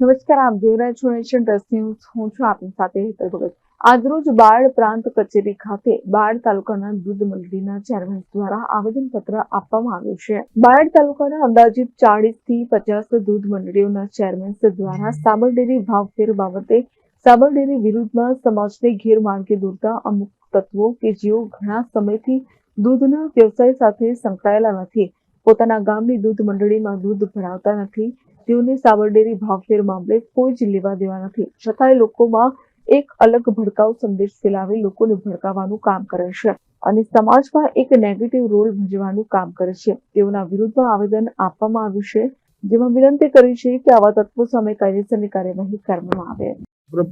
નમસ્કાર, આપ જોઈ રહ્યા છો નેશન ટ્રસ્ટ ન્યૂઝ. હું છું આપની સાથે હેતલ ભગત. આજરોજ બાળ પ્રાંત કચેરી ખાતે બાળ તાલુકાના દૂધ મંડળીના ચેરમેન દ્વારા આવેદનપત્ર આપવામાં આવ્યું છે. બાળ તાલુકાના અંદાજિત ચાળીસથી પચાસ દૂધ મંડળીઓના ચેરમેન દ્વારા સાબર ડેરી ભાવફેર બાબતે સાબર ડેરી વિરુદ્ધમાં સમાજને ગેરમાર્ગે દોરતા અમુક તત્વો કે જેઓ ઘણા સમયથી દૂધના વ્યવસાય સાથે સંકળાયેલા નથી. પોતાના ગામની દૂધ મંડળીમાં દૂધ ભરાવતા નથી. તેઓને સાબરડેરી ભાવફેર મામલે કોઈ જ લેવા દેવા નથી. છતાંય લોકોમાં એક અલગ ભડકાઉ સંદેશ ફેલાવી, લોકોને ભડકાવવાનું કામ કરે છે અને સમાજમાં એક નેગેટિવ રોલ ભજવાનું કામ કરે છે. તેઓના વિરુદ્ધમાં આવેદન આપવામાં આવ્યું છે, જેમાં વિનંતી કરી છે કે આવા તત્વો સામે કાયદેસરની કાર્યવાહી કરવામાં આવે.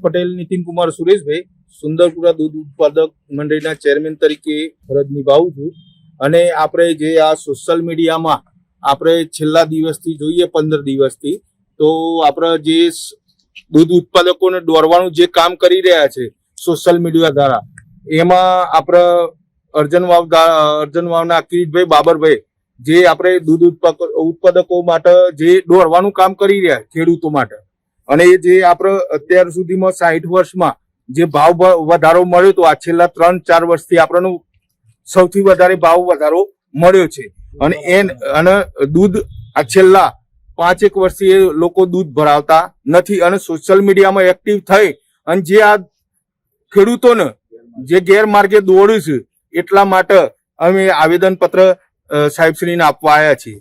પટેલ, નીતિન કુમાર સુરેશભાઈ, સુંદરપુરા દૂધ ઉત્પાદક મંડળીના ચેરમેન તરીકે ફરજ નિભાવું છું. અને આપણે જે આ સોશિયલ મીડિયામાં આપણે છેલ્લા દિવસથી જોઈએ, પંદર દિવસથી, તો આપણે જે દૂધ ઉત્પાદકોને દોરવાનું જે કામ કરી રહ્યા છે સોશિયલ મીડિયા દ્વારા, એમાં આપણે અર્જન વાવ અર્જન વાવના કિરીટભાઈ બાબરભાઈ, જે આપણે દૂધ ઉત્પાદકો માટે જે દોરવાનું કામ કરી રહ્યા ખેડૂતો માટે. અને એ જે આપણે અત્યાર સુધીમાં સાહીઠ વર્ષમાં જે ભાવ વધારો મળ્યો તો આ છેલ્લા ત્રણ ચાર વર્ષથી આપણને સૌથી વધારે ભાવ વધારો મળ્યો છે. અને એ અને દૂધ આ છેલ્લા પાંચેક વર્ષથી એ લોકો દૂધ ભરાવતા નથી અને સોશિયલ મીડિયામાં એક્ટિવ થઈ. અને જે આ ખેડૂતોને જે ગેરમાર્ગે દોડ્યું છે, એટલા માટે અમે આવેદનપત્ર સાહેબશ્રીને આપવા આવ્યા છીએ.